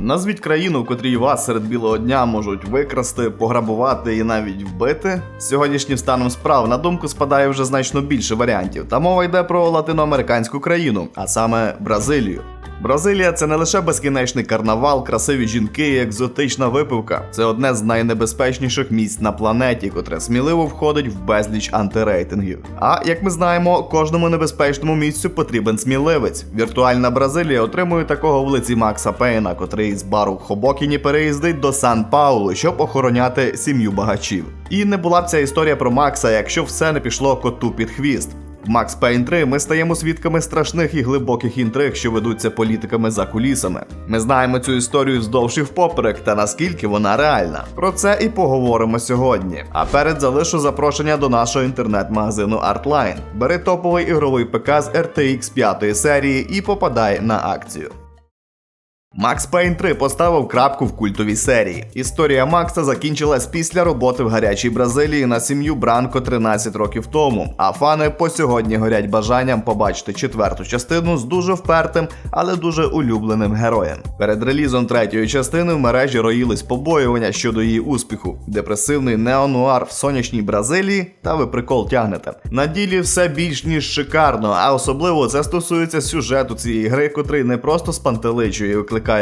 Назвіть країну, в котрій вас серед білого дня можуть викрасти, пограбувати і навіть вбити. Сьогоднішнім станом справ на думку спадає вже значно більше варіантів, та мова йде про латиноамериканську країну, а саме Бразилію. Бразилія це не лише безкінечний карнавал, красиві жінки і екзотична випивка. Це одне з найнебезпечніших місць на планеті, котре сміливо входить в безліч антирейтингів. А як ми знаємо, кожному небезпечному місцю потрібен сміливець. Віртуальна Бразилія отримує такого в лиці Макса Пейна, котрий з бару Хобокіні переїздить до Сан Паулу, щоб охороняти сім'ю багачів. І не була б ця історія про Макса, якщо все не пішло коту під хвіст. В Max Payne 3 ми стаємо свідками страшних і глибоких інтриг, що ведуться політиками за кулісами. Ми знаємо цю історію вздовж і впоперек та наскільки вона реальна. Про це і поговоримо сьогодні. А перед залишу запрошення до нашого інтернет-магазину Artline. Бери топовий ігровий ПК з RTX 5 серії і попадай на акцію. Макс Пейн 3 поставив крапку в культовій серії. Історія Макса закінчилась після роботи в гарячій Бразилії на сім'ю Бранко 13 років тому. А фани по сьогодні горять бажанням побачити четверту частину з дуже впертим, але дуже улюбленим героєм. Перед релізом третьої частини в мережі роїлись побоювання щодо її успіху. Депресивний неонуар в сонячній Бразилії, та ви прикол тягнете. На ділі все більш ніж шикарно, а особливо це стосується сюжету цієї гри, котрий не просто спантеличує і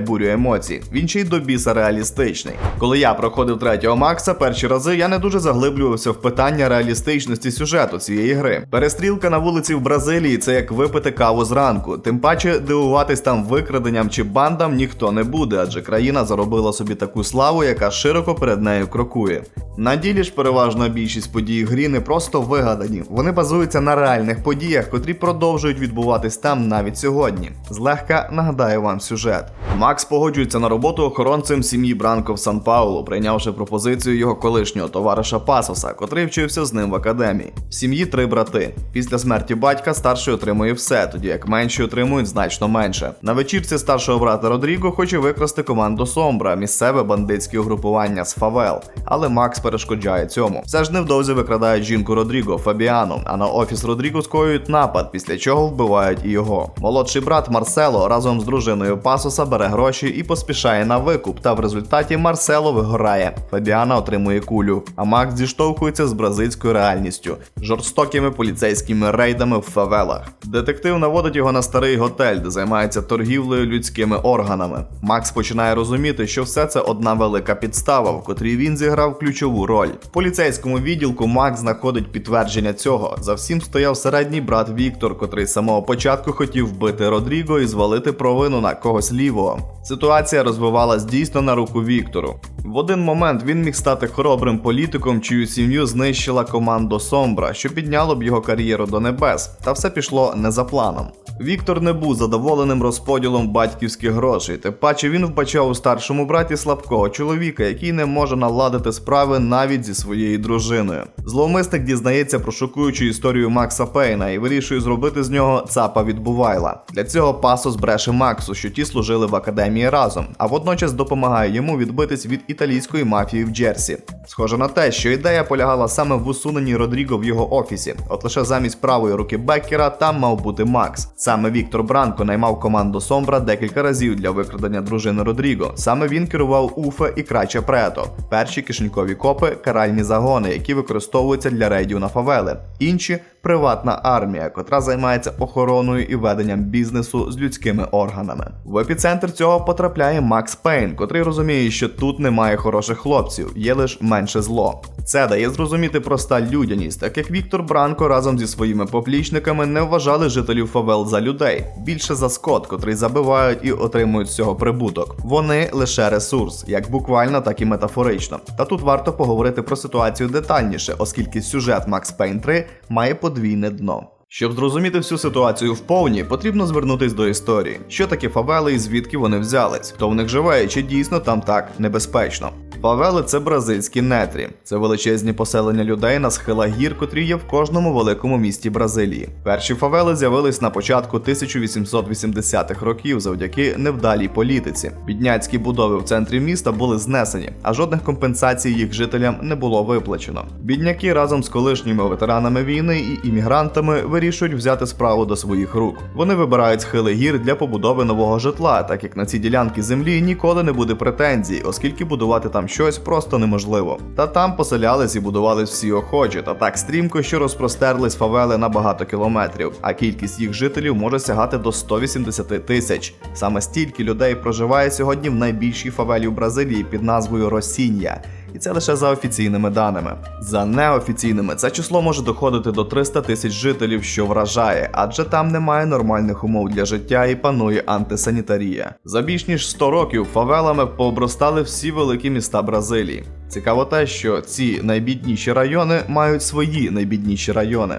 бурю емоцій. Він ще й до біса реалістичний. Коли я проходив третього Макса, перші рази я не дуже заглиблювався в питання реалістичності сюжету цієї гри. Перестрілка на вулиці в Бразилії це як випити каву зранку. Тим паче дивуватись там викраденням чи бандам ніхто не буде, адже країна заробила собі таку славу, яка широко перед нею крокує. На ділі ж переважна більшість подій грі не просто вигадані, вони базуються на реальних подіях, котрі продовжують відбуватись там навіть сьогодні. Злегка нагадаю вам сюжет. Макс погоджується на роботу охоронцем сім'ї Бранко в Сан Паулу, прийнявши пропозицію його колишнього товариша Пасоса, котрий вчився з ним в академії. В сім'ї три брати. Після смерті батька старший отримує все, тоді як менші отримують значно менше. На вечірці старшого брата Родріго хоче викрасти команду Сомбра, місцеве бандитське угрупування з Фавел, але Макс перешкоджає цьому. Все ж невдовзі викрадають жінку Родріго Фабіану, а на офіс Родріго скоюють напад, після чого вбивають і його. Молодший брат Марсело разом з дружиною Пасоса бере гроші і поспішає на викуп. Та в результаті Марсело вигорає. Фабіана отримує кулю, а Макс зіштовхується з бразильською реальністю, жорстокими поліцейськими рейдами в фавелах. Детектив наводить його на старий готель, де займається торгівлею людськими органами. Макс починає розуміти, що все це одна велика підстава, в котрій він зіграв ключову роль. В поліцейському відділку Макс знаходить підтвердження цього. За всім стояв середній брат Віктор, котрий з самого початку хотів вбити Родріго і звалити провину на когось лівого. Ситуація розвивалась дійсно на руку Віктору. В один момент він міг стати хоробрим політиком, чию сім'ю знищила команда Сомбра, що підняло б його кар'єру до небес, та все пішло не за планом. Віктор не був задоволеним розподілом батьківських грошей, тим паче він вбачав у старшому браті слабкого чоловіка, який не може наладити справи навіть зі своєю дружиною. Зловмисник дізнається про шокуючу історію Макса Пейна і вирішує зробити з нього цапа від Бувайла. Для цього Пасос бреше Максу, що ті служили в академії разом, а водночас допомагає йому відбитись від італійської мафії в Джерсі. Схоже на те, що ідея полягала саме в усуненні Родріго в його офісі. От лише замість правої руки Беккера там мав бути Макс. Саме Віктор Бранко наймав команду Сомбра декілька разів для викрадення дружини Родріго. Саме він керував Уфе і Краче Прето, перші кишенькові копи, каральні загони, які використовуються для рейдів на фавели. Інші приватна армія, котра займається охороною і веденням бізнесу з людськими органами. В епіцентр цього потрапляє Макс Пейн, котрий розуміє, що тут немає хороших хлопців, є лише менше зло. Це дає зрозуміти проста людяність, так як Віктор Бранко разом зі своїми поплічниками не вважали жителів фавел за людей, більше за скот, котрий забивають і отримують з цього прибуток. Вони лише ресурс, як буквально, так і метафорично. Та тут варто поговорити про ситуацію детальніше, оскільки сюжет Max Payne 3 має подвійне дно. Щоб зрозуміти всю ситуацію вповні, потрібно звернутись до історії, що таке фавели і звідки вони взялись, хто в них живе і чи дійсно там так небезпечно. Фавели це бразильські нетрі. Це величезні поселення людей на схилах гір, котрі є в кожному великому місті Бразилії. Перші фавели з'явились на початку 1880-х років завдяки невдалій політиці. Бідняцькі будови в центрі міста були знесені, а жодних компенсацій їх жителям не було виплачено. Бідняки разом з колишніми ветеранами війни і іммігрантами вирішують взяти справу до своїх рук. Вони вибирають схили гір для побудови нового житла, так як на ці ділянки землі ніколи не буде претензій, оскільки будувати там щось просто неможливо. Та там поселялись і будувались всі охочі, та так стрімко, що розпростерлись фавели на багато кілометрів, а кількість їх жителів може сягати до 180 тисяч. Саме стільки людей проживає сьогодні в найбільшій фавелі в Бразилії під назвою Росіння. І це лише за офіційними даними. За неофіційними це число може доходити до 300 тисяч жителів, що вражає, адже там немає нормальних умов для життя і панує антисанітарія. За більш ніж 100 років фавелами пообростали всі великі міста Бразилії. Цікаво те, що ці найбідніші райони мають свої найбідніші райони.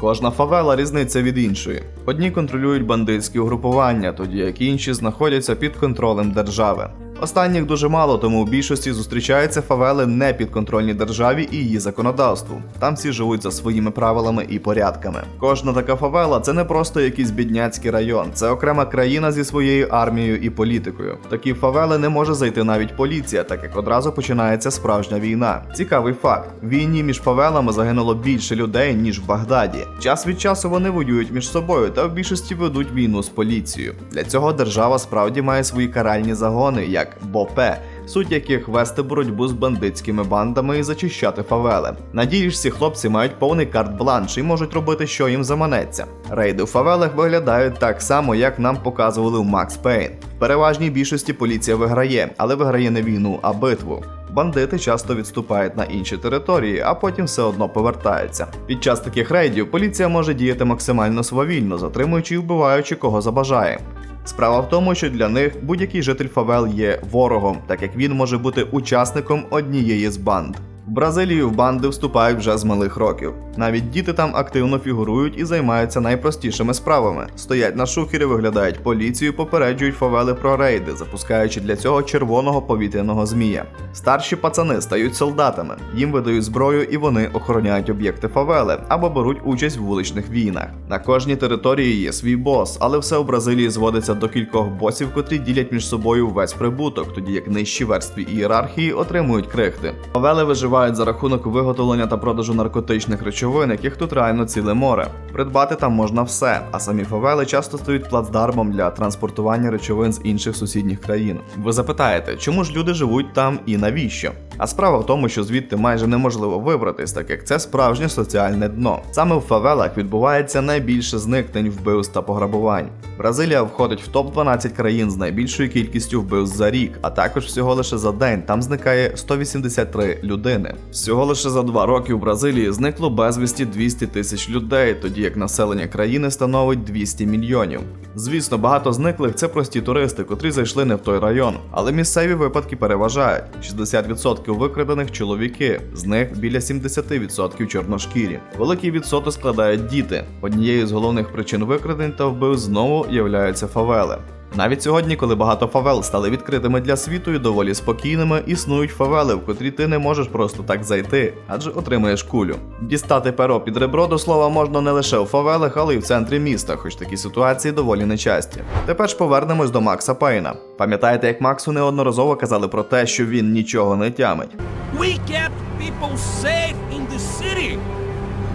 Кожна фавела різниця від іншої. Одні контролюють бандитські угрупування, тоді як інші знаходяться під контролем держави. Останніх дуже мало, тому у більшості зустрічаються фавели не підконтрольні державі і її законодавству. Там всі живуть за своїми правилами і порядками. Кожна така фавела це не просто якийсь бідняцький район, це окрема країна зі своєю армією і політикою. Такі фавели не може зайти навіть поліція, так як одразу починається справжня війна. Цікавий факт: в війні між фавелами загинуло більше людей ніж в Багдаді. Час від часу вони воюють між собою та в більшості ведуть війну з поліцією. Для цього держава справді має свої каральні загони, як БОПЕ, суть яких вести боротьбу з бандитськими бандами і зачищати фавели. Надіюсь, ці хлопці мають повний карт-бланш і можуть робити, що їм заманеться. Рейди в фавелах виглядають так само, як нам показували в Макс Пейн. В переважній більшості поліція виграє, але виграє не війну, а битву. Бандити часто відступають на інші території, а потім все одно повертаються. Під час таких рейдів поліція може діяти максимально свавільно, затримуючи і вбиваючи кого забажає. Справа в тому, що для них будь-який житель фавел є ворогом, так як він може бути учасником однієї з банд. В Бразилію в банди вступають вже з малих років. Навіть діти там активно фігурують і займаються найпростішими справами. Стоять на шухері, виглядають поліцію, попереджують фавели про рейди, запускаючи для цього червоного повітряного змія. Старші пацани стають солдатами, їм видають зброю і вони охороняють об'єкти фавели або беруть участь в вуличних війнах. На кожній території є свій бос, але все в Бразилії зводиться до кількох босів, котрі ділять між собою весь прибуток, тоді як нижчі верстви ієрархії отримують крихти. Фавели виживають за рахунок виготовлення та продажу наркотичних речовин, яких тут реально ціле море. Придбати там можна все, а самі фавели часто стають плацдармом для транспортування речовин з інших сусідніх країн. Ви запитаєте, чому ж люди живуть там і навіщо? А справа в тому, що звідти майже неможливо вибратись, так як це справжнє соціальне дно. Саме в фавелах відбувається найбільше зникнень, вбивств та пограбувань. Бразилія входить в топ 12 країн з найбільшою кількістю вбивств за рік, а також всього лише за день там зникає 183 людини. Всього лише за два роки в Бразилії зникло безвісті 200 тисяч людей, тоді як населення країни становить 200 мільйонів. Звісно, багато зниклих це прості туристи, котрі зайшли не в той район, але місцеві випадки переважають: 60% викрадених чоловіки, з них біля 70% чорношкірі. Великий відсоток складають діти. Однією з головних причин викрадень та вбив знову являються фавели. Навіть сьогодні, коли багато фавел стали відкритими для світу і доволі спокійними, існують фавели, в котрі ти не можеш просто так зайти, адже отримаєш кулю. Дістати перо під ребро до слова можна не лише у фавелах, але й в центрі міста, хоч такі ситуації доволі нечасті. Тепер ж повернемось до Макса Пейна. Пам'ятаєте, як Максу неодноразово казали про те, що він нічого не тямить? We kept people safe in the city.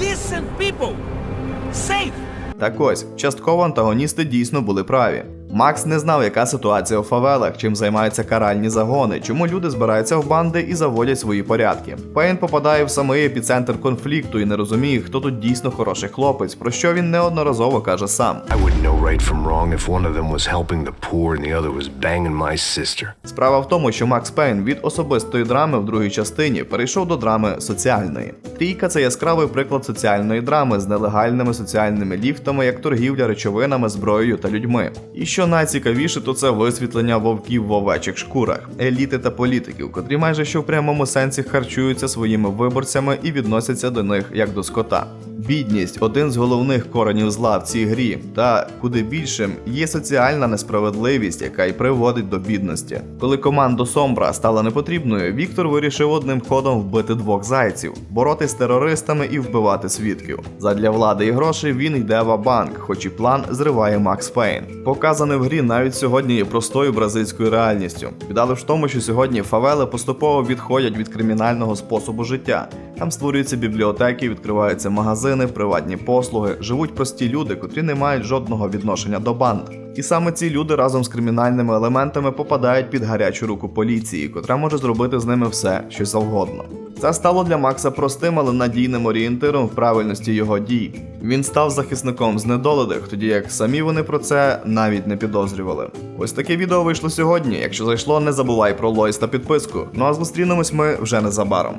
Decent people. Safe. Так ось, частково антагоністи дійсно були праві. Макс не знав, яка ситуація у фавелах, чим займаються каральні загони, чому люди збираються в банди і заводять свої порядки. Пейн попадає в самий епіцентр конфлікту і не розуміє, хто тут дійсно хороший хлопець, про що він неодноразово каже сам. Справа в тому, що Макс Пейн від особистої драми в другій частині перейшов до драми соціальної. Трійка це яскравий приклад соціальної драми з нелегальними соціальними ліфтами, як торгівля речовинами, зброєю та людьми. І що найцікавіше, то це висвітлення вовків в овечих шкурах, еліти та політиків, котрі майже що в прямому сенсі харчуються своїми виборцями і відносяться до них як до скота. Бідність один з головних коренів зла в цій грі, та куди більшим є соціальна несправедливість, яка й приводить до бідності. Коли команда Сомбра стала непотрібною, Віктор вирішив одним ходом вбити двох зайців, боротись з терористами і вбивати свідків. Задля влади і грошей він йде в банк, хоч і план зриває Макс Пейн. Показане в грі навіть сьогодні є простою бразильською реальністю. Біда лише в тому, що сьогодні фавели поступово відходять від кримінального способу життя. Там створюються бібліотеки, відкриваються магазини, приватні послуги, живуть прості люди, котрі не мають жодного відношення до банд. І саме ці люди разом з кримінальними елементами попадають під гарячу руку поліції, котра може зробити з ними все, що завгодно. Це стало для Макса простим, але надійним орієнтиром в правильності його дій. Він став захисником знедолених, тоді як самі вони про це навіть не підозрювали. Ось таке відео вийшло сьогодні. Якщо зайшло, не забувай про лойс та підписку. Ну а зустрінемось ми вже незабаром.